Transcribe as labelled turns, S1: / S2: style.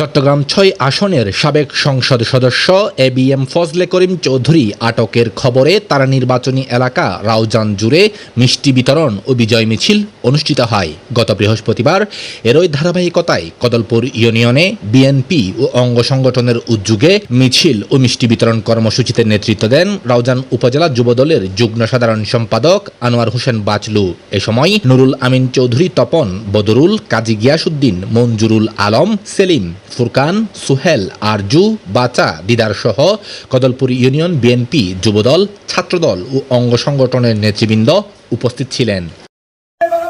S1: চট্টগ্রাম ছয় আসনের সাবেক সংসদ সদস্য A B M Fazle Karim Chowdhury আটকের খবরে তারা নির্বাচনী এলাকা রাউজান জুড়ে মিষ্টি বিতরণ ও বিজয় মিছিল অনুষ্ঠিত হয়। গত বৃহস্পতিবার এরই ধারাবাহিকতায় কদলপুর ইউনিয়নে বিএনপি ও অঙ্গ সংগঠনের উদ্যোগে মিছিল ও মিষ্টি বিতরণ কর্মসূচিতে নেতৃত্ব দেন রাউজান উপজেলা যুবদলের যুগ্ম সাধারণ সম্পাদক আনোয়ার হোসেন বাচলু। এ সময় নুরুল আমিন চৌধুরী, তপন বদরুল, কাজী গিয়াসুদ্দিন মঞ্জুরুল আলম, সেলিম ফুরকান, সুহেল, আরজু, বাচা দিদার সহ কদলপুর ইউনিয়ন বিএনপি যুবদল, ছাত্রদল ও অঙ্গ সংগঠনের নেতৃবৃন্দ উপস্থিত ছিলেন।
S2: এবারে